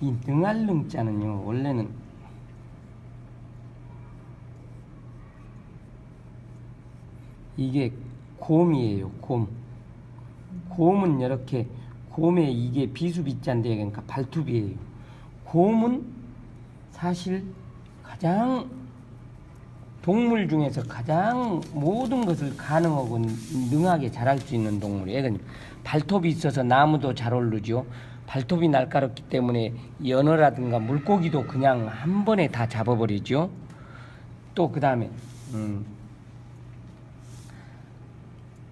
이 능알능자는요 원래는 이게 곰이에요 곰 곰은 이렇게 곰의 이게 비수비자인데 그러니까 발톱이에요 곰은 사실 가장 동물 중에서 가장 모든 것을 가능하고 능하게 자랄 수 있는 동물이에요. 그러니까 발톱이 있어서 나무도 잘 오르죠. 발톱이 날카롭기 때문에 연어라든가 물고기도 그냥 한 번에 다 잡아버리죠. 또 그 다음에 음,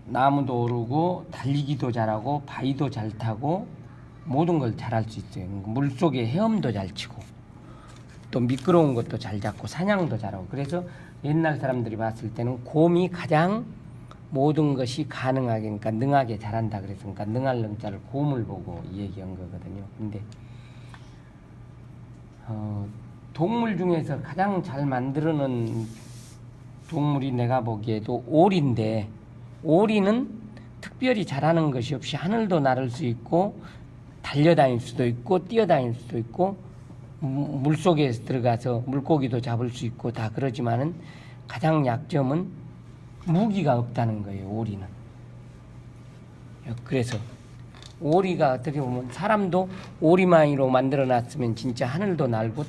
나무도 오르고 달리기도 잘하고 바위도 잘 타고 모든 걸 잘할 수 있어요. 물 속에 헤엄도 잘 치고 또 미끄러운 것도 잘 잡고 사냥도 잘하고 그래서 옛날 사람들이 봤을 때는 곰이 가장 모든 것이 가능하게 그러니까 능하게 잘한다 그랬으니까 능할 능자를 곰을 보고 이 얘기한 거거든요. 근데 어, 동물 중에서 가장 잘 만들어놓은 동물이 내가 보기에도 오리인데 오리는 특별히 잘하는 것이 없이 하늘도 나를 수 있고 달려다닐 수도 있고 뛰어다닐 수도 있고 무- 물속에 들어가서 물고기도 잡을 수 있고 다 그러지만은 가장 약점은 무기가 없다는 거예요 오리는 그래서 오리가 어떻게 보면 사람도 오리마이로 만들어 놨으면 진짜 하늘도 날고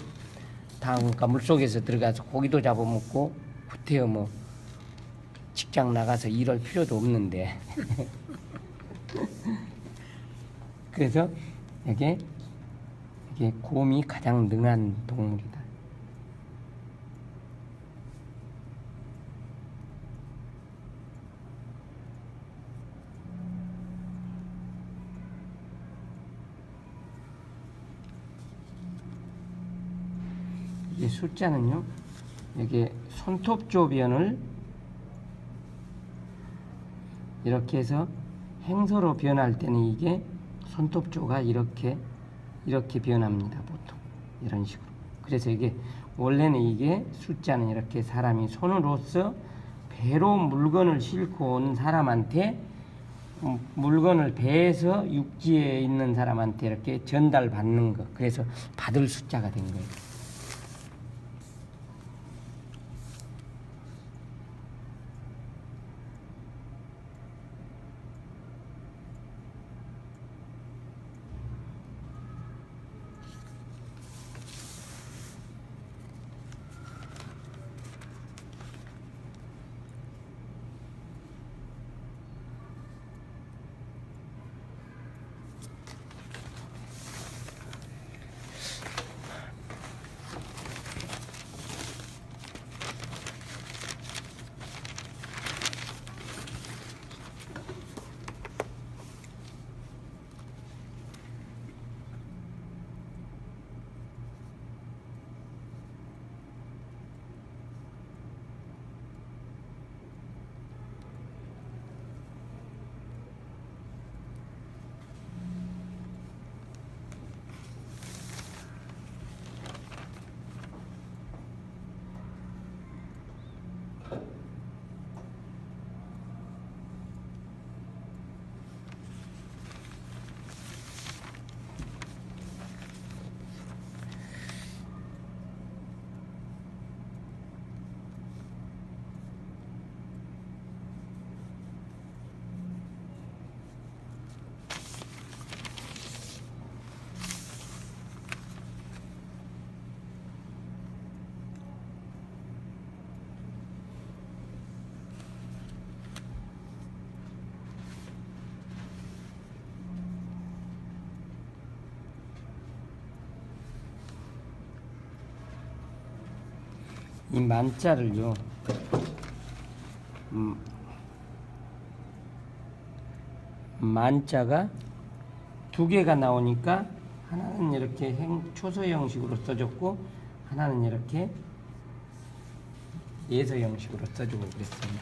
다 그러니까 물속에서 들어가서 고기도 잡아먹고 구태여 뭐 직장 나가서 일할 필요도 없는데 그래서 이게 이게 곰이 가장 능한 동물이다. 이 숫자는요, 이게 손톱 조변을 이렇게 해서 행서로 변할 때는 이게 손톱조가 이렇게 이렇게 변합니다 보통. 이런 식으로. 그래서 이게 원래는 이게 숫자는 이렇게 사람이 손으로서 배로 물건을 싣고 온 사람한테 음, 물건을 배에서 육지에 있는 사람한테 이렇게 전달받는 거 그래서 받을 숫자가 된 거예요. 이 만자를요. 음, 만자가 두 개가 나오니까 하나는 이렇게 행, 초소 형식으로 써줬고 하나는 이렇게 예서 형식으로 써주고 그랬습니다.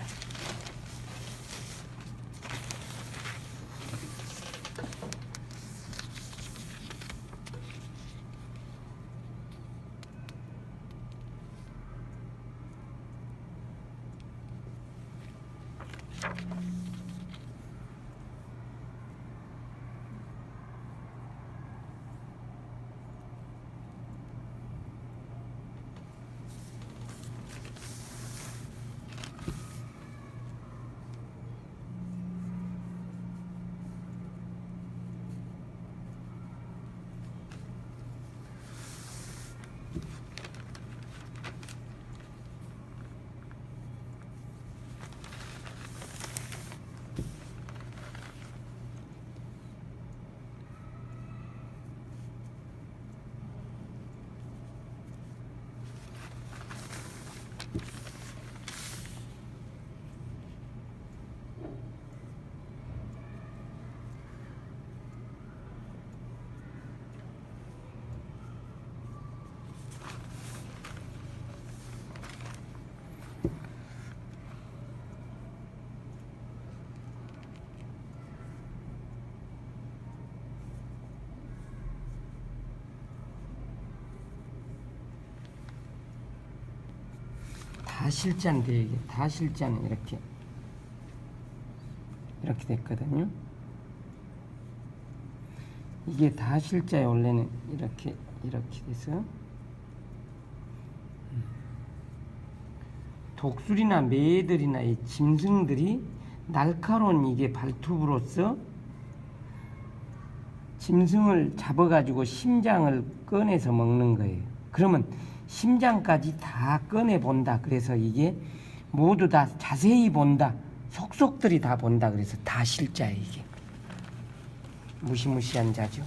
다 실자인데 이게 다 실자는 이렇게 이렇게 됐거든요. 이게 다 실자에 원래는 이렇게 이렇게 돼서 독수리나 매들이나 이 짐승들이 날카로운 이게 발톱으로서 짐승을 잡아가지고 심장을 꺼내서 먹는 거예요. 그러면 심장까지 다 꺼내 본다. 그래서 이게 모두 다 자세히 본다. 속속들이 다 본다. 그래서 다 실자예요 이게. 무시무시한 자죠.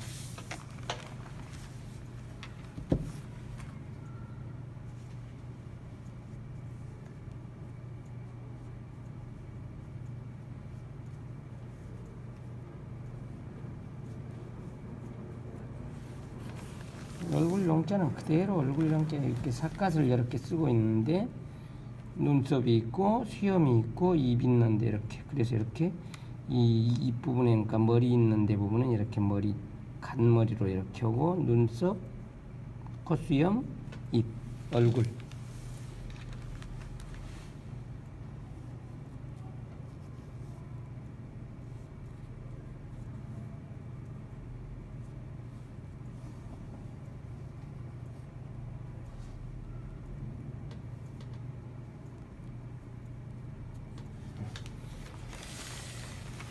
용자는 그대로 얼굴 용자 이렇게 삿갓을 이렇게 쓰고 있는데 눈썹이 있고 수염이 있고 입 있는데 이렇게. 그래서 이렇게 이 입 부분에 그러니까 머리 있는 데 부분은 이렇게 머리 간머리로 이렇게 하고 눈썹 콧수염 입 얼굴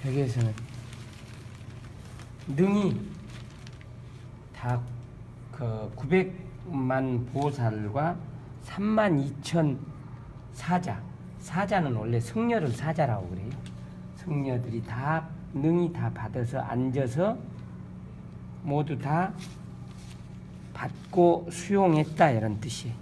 여기에서는 능이 다 그 900만 보살과 3만 2천 사자. 사자는 원래 성녀를 사자라고 그래요. 성녀들이 다 능이 다 받아서 앉아서 모두 다 받고 수용했다 이런 뜻이에요